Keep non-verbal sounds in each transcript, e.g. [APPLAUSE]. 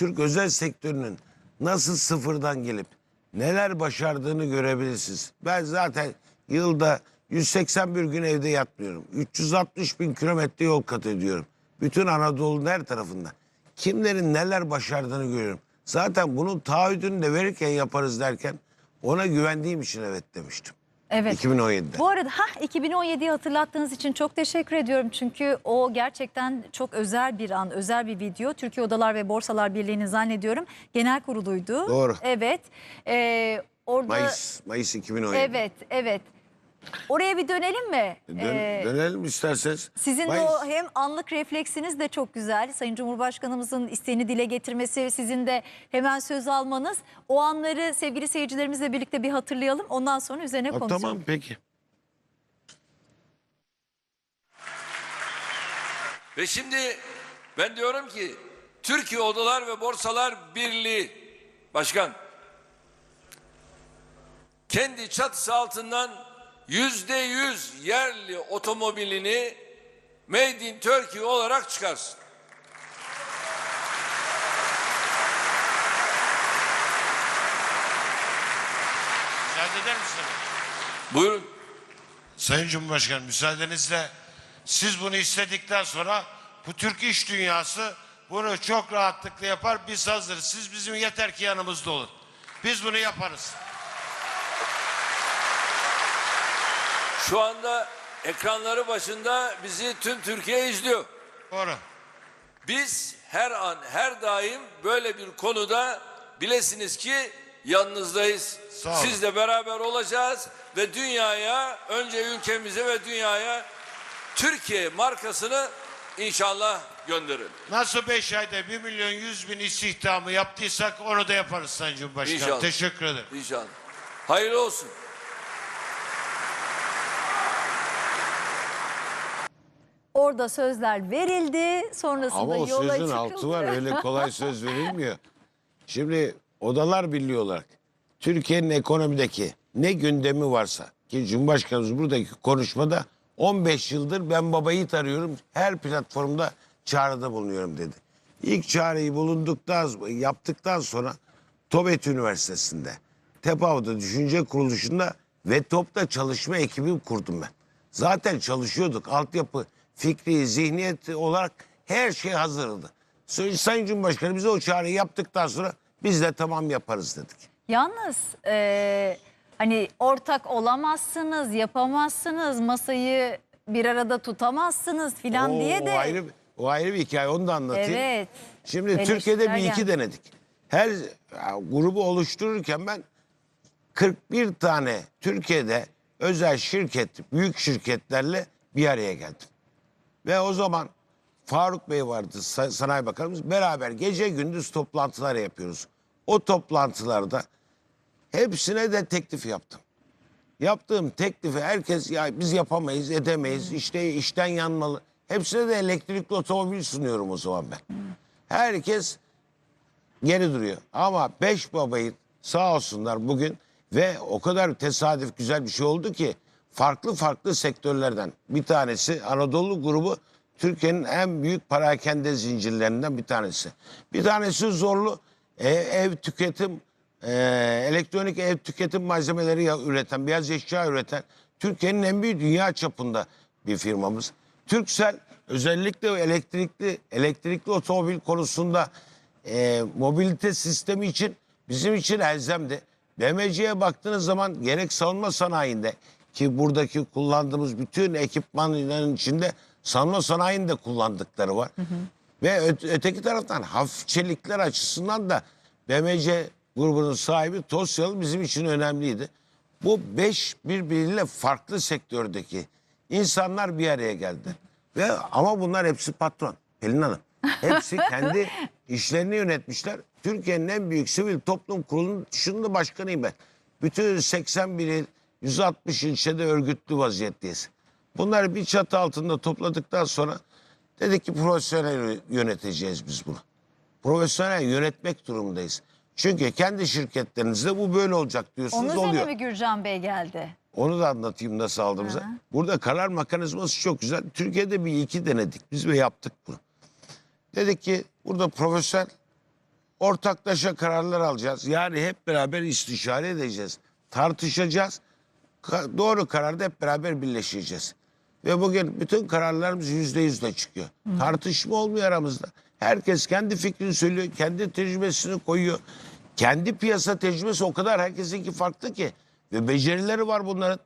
Türk özel sektörünün nasıl sıfırdan gelip neler başardığını görebilirsiniz. Ben zaten yılda 181 gün evde yatmıyorum. 360 bin kilometre yol kat ediyorum. Bütün Anadolu'nun her tarafında. Kimlerin neler başardığını görüyorum. Zaten bunun taahhüdünü de verirken yaparız derken ona güvendiğim için evet demiştim. Evet. 2017'de. Bu arada ha 2017'yi hatırlattığınız için çok teşekkür ediyorum. Çünkü o gerçekten çok özel bir an, özel bir video. Türkiye Odalar ve Borsalar Birliği'nin zannediyorum genel kuruluydu. Doğru. Evet. Ee, orada Mayıs, Mayıs 2017. Evet, evet. Oraya bir dönelim mi? Dön- Ee, dönelim isterseniz. sizin de Mayıs- o hem anlık refleksiniz de çok güzel. Sayın Cumhurbaşkanımızın isteğini dile getirmesi, sizin de hemen söz almanız. O anları sevgili seyircilerimizle birlikte bir hatırlayalım. Ondan sonra üzerine Ha, konuşalım. tamam peki. Ve şimdi ben diyorum ki Türkiye Odalar ve Borsalar Birliği Başkan kendi çatısı altından yüzde yüz yerli otomobilini Made in Turkey olarak çıkarsın. Müsaade eder misiniz? Buyurun. Sayın Cumhurbaşkanım müsaadenizle siz bunu istedikten sonra bu Türk iş dünyası bunu çok rahatlıkla yapar. Biz hazırız. Siz bizim yeter ki yanımızda olun. Biz bunu yaparız. Şu anda ekranları başında bizi tüm Türkiye izliyor. Doğru. Biz her an her daim böyle bir konuda bilesiniz ki yanınızdayız. Sağ. Sizle beraber olacağız ve dünyaya önce ülkemize ve dünyaya Türkiye markasını inşallah gönderin. Nasıl beş ayda 1 milyon 100 bin istihdamı yaptıysak onu da yaparız Sayın Cumhurbaşkanım. İnşallah. Teşekkür ederim. İnşallah. Hayırlı olsun. Orada sözler verildi. Sonrasında Ama o yola sözün çıkıldı. altı var [LAUGHS] öyle kolay söz verilmiyor. Şimdi Odalar Birliği olarak Türkiye'nin ekonomideki ne gündemi varsa ki Cumhurbaşkanımız buradaki konuşmada 15 yıldır ben babayı tarıyorum her platformda çağrıda bulunuyorum dedi. İlk çağrıyı bulunduktan yaptıktan sonra TOBET Üniversitesi'nde TEPAV'da düşünce kuruluşunda ve TOP'ta çalışma ekibi kurdum ben. Zaten çalışıyorduk. Altyapı, fikri, zihniyet olarak her şey hazırdı. Say- Sayın Cumhurbaşkanı bize o çağrıyı yaptıktan sonra biz de tamam yaparız dedik. Yalnız e, hani ortak olamazsınız, yapamazsınız, masayı bir arada tutamazsınız filan diye de. o ayrı, o ayrı bir hikaye onu da anlatayım. Evet. Şimdi Türkiye'de bir iki denedik. Her ya, grubu oluştururken ben 41 tane Türkiye'de özel şirket, büyük şirketlerle bir araya geldim. Ve o zaman Faruk Bey vardı Sa- Sanayi Bakanımız. Beraber gece gündüz toplantılar yapıyoruz. O toplantılarda hepsine de teklif yaptım. Yaptığım teklifi herkes ya biz yapamayız, edemeyiz, işte işten yanmalı. Hepsine de elektrikli otomobil sunuyorum o zaman ben. Herkes geri duruyor. Ama beş babayı sağ olsunlar bugün ve o kadar tesadüf güzel bir şey oldu ki farklı farklı sektörlerden bir tanesi Anadolu grubu Türkiye'nin en büyük parakende zincirlerinden bir tanesi. Bir tanesi zorlu e, ev tüketim e, elektronik ev tüketim malzemeleri üreten, beyaz eşya üreten Türkiye'nin en büyük dünya çapında bir firmamız. Türksel özellikle elektrikli elektrikli otomobil konusunda e, mobilite sistemi için bizim için elzemdi. BMC'ye baktığınız zaman gerek savunma sanayinde ki buradaki kullandığımız bütün ekipmanların içinde savunma sanayinde kullandıkları var. Ve öte- öteki taraftan hafif çelikler açısından da BMC grubunun sahibi Tosyalı bizim için önemliydi. Bu beş birbiriyle farklı sektördeki insanlar bir araya geldi. Ve ama bunlar hepsi patron. Pelin Hanım. Hepsi kendi [LAUGHS] işlerini yönetmişler. Türkiye'nin en büyük sivil toplum kuruluşunun da başkanıyım ben. Bütün 81 il, 160 ilçede örgütlü vaziyetteyiz. Bunları bir çatı altında topladıktan sonra dedik ki profesyonel yöneteceğiz biz bunu. Profesyonel yönetmek durumundayız. Çünkü kendi şirketlerinizde bu böyle olacak diyorsunuz Onun üzerine oluyor. mi Gürcan Bey geldi? Onu da anlatayım nasıl aldığımızı. Burada karar mekanizması çok güzel. Türkiye'de bir iki denedik biz ve yaptık bunu. Dedik ki burada profesyonel ortaklaşa kararlar alacağız. Yani hep beraber istişare edeceğiz. Tartışacağız. Doğru kararda hep beraber birleşeceğiz. Ve bugün bütün kararlarımız yüzde yüzde çıkıyor. Tartışma olmuyor aramızda. Herkes kendi fikrini söylüyor, kendi tecrübesini koyuyor. Kendi piyasa tecrübesi o kadar herkesinki farklı ki. Ve becerileri var bunların.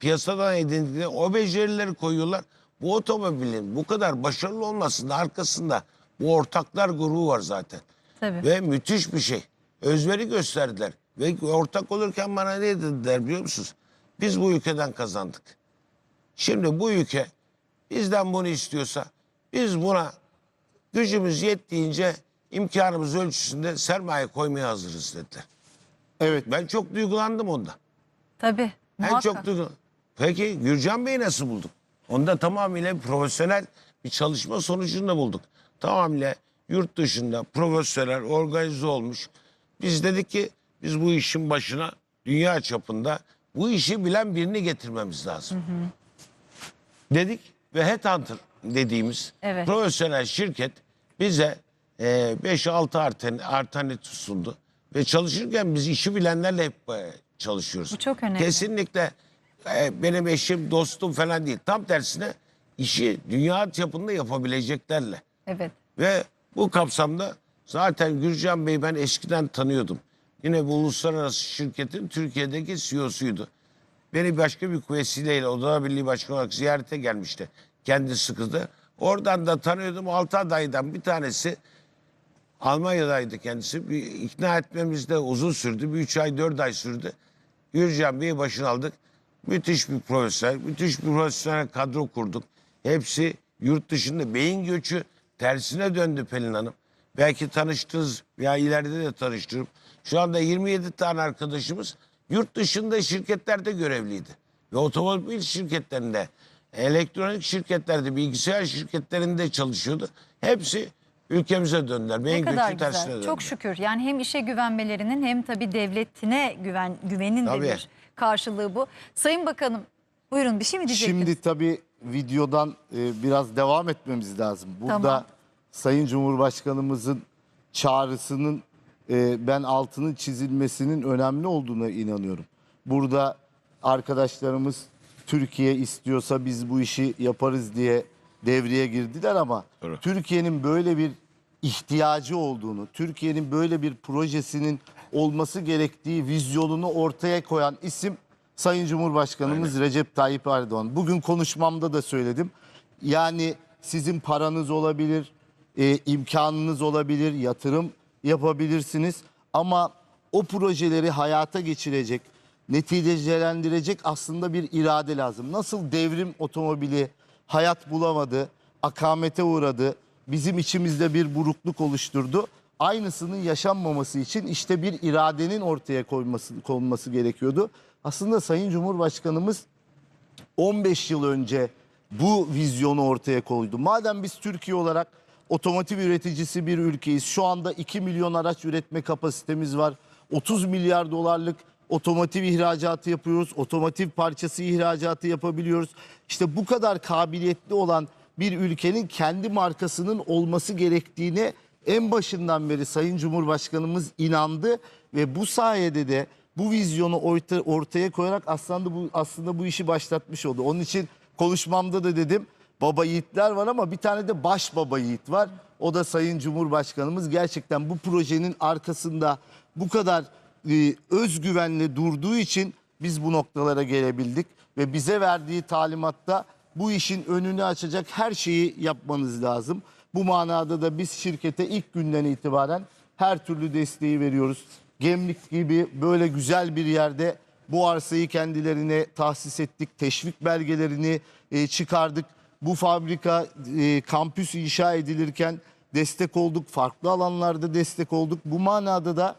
Piyasadan edindikleri o becerileri koyuyorlar. Bu otomobilin bu kadar başarılı olmasının arkasında bu ortaklar grubu var zaten. Tabii. Ve müthiş bir şey. Özveri gösterdiler. Ve ortak olurken bana ne dediler biliyor musunuz? Biz bu ülkeden kazandık. Şimdi bu ülke bizden bunu istiyorsa biz buna gücümüz yettiğince imkanımız ölçüsünde sermaye koymaya hazırız dediler. Evet. Ben çok duygulandım onda. Tabii. En muhakkak. çok duygu. Peki Gürcan Bey'i nasıl bulduk? Onda tamamıyla profesyonel bir çalışma sonucunda bulduk. Tamamıyla yurt dışında profesyonel organize olmuş. Biz dedik ki biz bu işin başına dünya çapında bu işi bilen birini getirmemiz lazım. Dedik ve Headhunter dediğimiz Evet. profesyonel şirket bize e, 5-6 arten, alternatif sundu. Ve çalışırken biz işi bilenlerle hep e, çalışıyoruz. Bu çok önemli. Kesinlikle e, benim eşim, dostum falan değil. Tam tersine işi dünya çapında yapabileceklerle. Evet. Ve bu kapsamda zaten Gürcan Bey ben eskiden tanıyordum. Yine bu uluslararası şirketin Türkiye'deki CEO'suydu. Beni başka bir vesileyle Odalar Birliği Başkanı olarak ziyarete gelmişti. Kendisi kızdı. Oradan da tanıyordum. Altı adaydan bir tanesi Almanya'daydı kendisi. Bir ikna etmemiz de uzun sürdü. Bir üç ay, dört ay sürdü. Gürcan Bey'i başına aldık. Müthiş bir profesyonel, müthiş bir profesyonel kadro kurduk. Hepsi yurt dışında beyin göçü tersine döndü Pelin Hanım. Belki tanıştınız veya ileride de tanıştırırım. Şu anda 27 tane arkadaşımız yurt dışında şirketlerde görevliydi. Ve otomobil şirketlerinde, elektronik şirketlerde, bilgisayar şirketlerinde çalışıyordu. Hepsi ülkemize döndüler. Ne Beyin kadar güzel. döndü. Çok şükür. Yani hem işe güvenmelerinin hem tabii devletine güven güvenin de Tabii. bir karşılığı bu. Sayın Bakanım buyurun bir şey mi diyecektiniz? Şimdi tabii videodan e, biraz devam etmemiz lazım. Burada Tamam. Sayın Cumhurbaşkanımızın çağrısının e, ben altının çizilmesinin önemli olduğuna inanıyorum. Burada arkadaşlarımız Türkiye istiyorsa biz bu işi yaparız diye devreye girdiler ama Evet. Türkiye'nin böyle bir ihtiyacı olduğunu, Türkiye'nin böyle bir projesinin olması gerektiği vizyonunu ortaya koyan isim Sayın Cumhurbaşkanımız Recep Tayyip Erdoğan. Bugün konuşmamda da söyledim. Yani sizin paranız olabilir, e, imkanınız olabilir, yatırım yapabilirsiniz ama o projeleri hayata geçirecek, neticelendirecek aslında bir irade lazım. Nasıl devrim otomobili hayat bulamadı, akamete uğradı, bizim içimizde bir burukluk oluşturdu. Aynısının yaşanmaması için işte bir iradenin ortaya koyması, konması gerekiyordu. Aslında Sayın Cumhurbaşkanımız 15 yıl önce bu vizyonu ortaya koydu. Madem biz Türkiye olarak otomotiv üreticisi bir ülkeyiz. Şu anda 2 milyon araç üretme kapasitemiz var. 30 milyar dolarlık otomotiv ihracatı yapıyoruz. Otomotiv parçası ihracatı yapabiliyoruz. İşte bu kadar kabiliyetli olan bir ülkenin kendi markasının olması gerektiğine en başından beri Sayın Cumhurbaşkanımız inandı ve bu sayede de bu vizyonu orta- ortaya koyarak aslında bu aslında bu işi başlatmış oldu. Onun için konuşmamda da dedim baba yiğitler var ama bir tane de baş baba yiğit var. O da Sayın Cumhurbaşkanımız gerçekten bu projenin arkasında bu kadar e, özgüvenle durduğu için biz bu noktalara gelebildik ve bize verdiği talimatta bu işin önünü açacak her şeyi yapmanız lazım. Bu manada da biz şirkete ilk günden itibaren her türlü desteği veriyoruz. Gemlik gibi böyle güzel bir yerde bu arsayı kendilerine tahsis ettik. Teşvik belgelerini e, çıkardık. Bu fabrika e, kampüs inşa edilirken destek olduk. Farklı alanlarda destek olduk. Bu manada da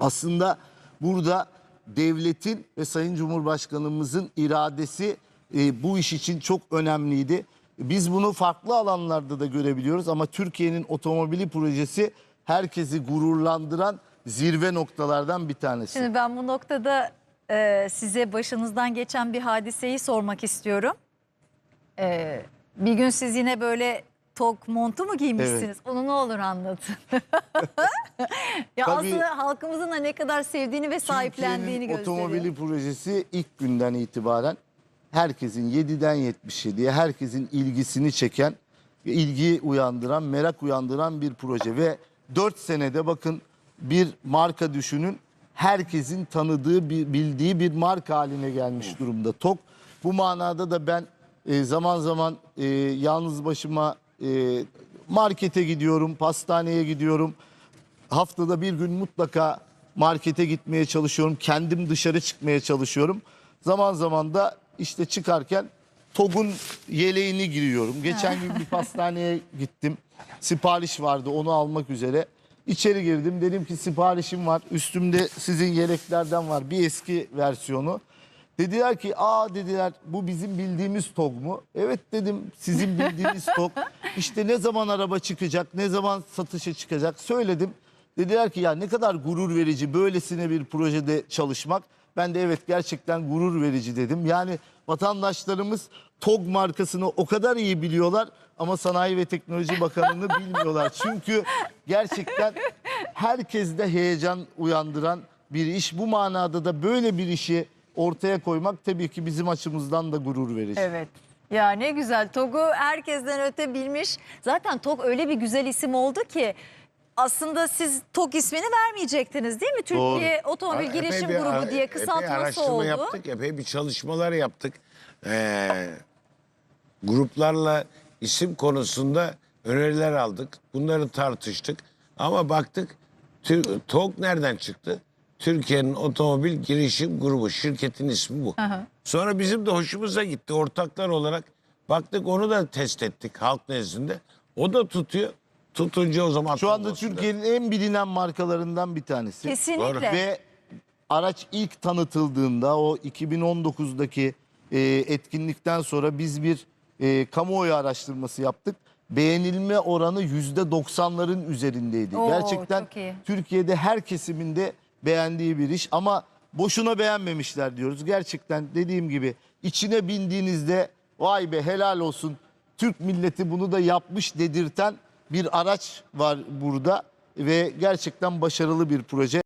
aslında burada devletin ve Sayın Cumhurbaşkanımızın iradesi e, bu iş için çok önemliydi. Biz bunu farklı alanlarda da görebiliyoruz ama Türkiye'nin otomobili projesi herkesi gururlandıran zirve noktalardan bir tanesi. Şimdi ben bu noktada e, size başınızdan geçen bir hadiseyi sormak istiyorum. E, bir gün siz yine böyle tok montu mu giymişsiniz? Onu ne olur anlatın. [LAUGHS] Ya Tabii- aslında halkımızın da ne kadar sevdiğini ve sahiplendiğini gösteriyor. otomobili projesi ilk günden itibaren herkesin 7'den 77'ye herkesin ilgisini çeken, ilgi uyandıran, merak uyandıran bir proje ve 4 senede bakın bir marka düşünün herkesin tanıdığı, bir, bildiği bir marka haline gelmiş durumda. TOK bu manada da ben e, zaman zaman e, yalnız başıma e, markete gidiyorum, pastaneye gidiyorum haftada bir gün mutlaka markete gitmeye çalışıyorum. Kendim dışarı çıkmaya çalışıyorum. Zaman zaman da işte çıkarken TOG'un yeleğini giriyorum. Geçen gün bir [LAUGHS] pastaneye gittim. Sipariş vardı onu almak üzere. İçeri girdim dedim ki siparişim var. Üstümde sizin yeleklerden var bir eski versiyonu. Dediler ki aa dediler bu bizim bildiğimiz TOG mu? Evet dedim sizin bildiğiniz TOG. [LAUGHS] İşte ne zaman araba çıkacak, ne zaman satışa çıkacak söyledim. Dediler ki ya ne kadar gurur verici böylesine bir projede çalışmak. Ben de evet gerçekten gurur verici dedim. Yani vatandaşlarımız TOG markasını o kadar iyi biliyorlar ama Sanayi ve Teknoloji Bakanı'nı [LAUGHS] bilmiyorlar. Çünkü gerçekten herkeste heyecan uyandıran bir iş. Bu manada da böyle bir işi ortaya koymak tabii ki bizim açımızdan da gurur verici. Evet. Ya ne güzel. TOG'u herkesten öte bilmiş. Zaten TOG öyle bir güzel isim oldu ki aslında siz TOG ismini vermeyecektiniz değil mi? Türkiye Otomobil Epey Girişim bir- Grubu diye epey kısaltması araştırma oldu. yaptık, epey bir çalışmalar yaptık. Ee, gruplarla isim konusunda öneriler aldık. Bunları tartıştık. Ama baktık Tür- TOG nereden çıktı? Türkiye'nin Otomobil Girişim Grubu. Şirketin ismi bu. Sonra bizim de hoşumuza gitti. Ortaklar olarak baktık onu da test ettik halk nezdinde. O da tutuyor. Tutunca o zaman Şu anda olsun Türkiye'nin en bilinen markalarından bir tanesi. Kesinlikle. Ve araç ilk tanıtıldığında o 2019'daki e, etkinlikten sonra biz bir e, kamuoyu araştırması yaptık. Beğenilme oranı %90'ların üzerindeydi. Oo, Gerçekten çok iyi. Türkiye'de her kesiminde beğendiği bir iş ama boşuna beğenmemişler diyoruz. Gerçekten dediğim gibi içine bindiğinizde vay be helal olsun Türk milleti bunu da yapmış dedirten bir araç var burada ve gerçekten başarılı bir proje.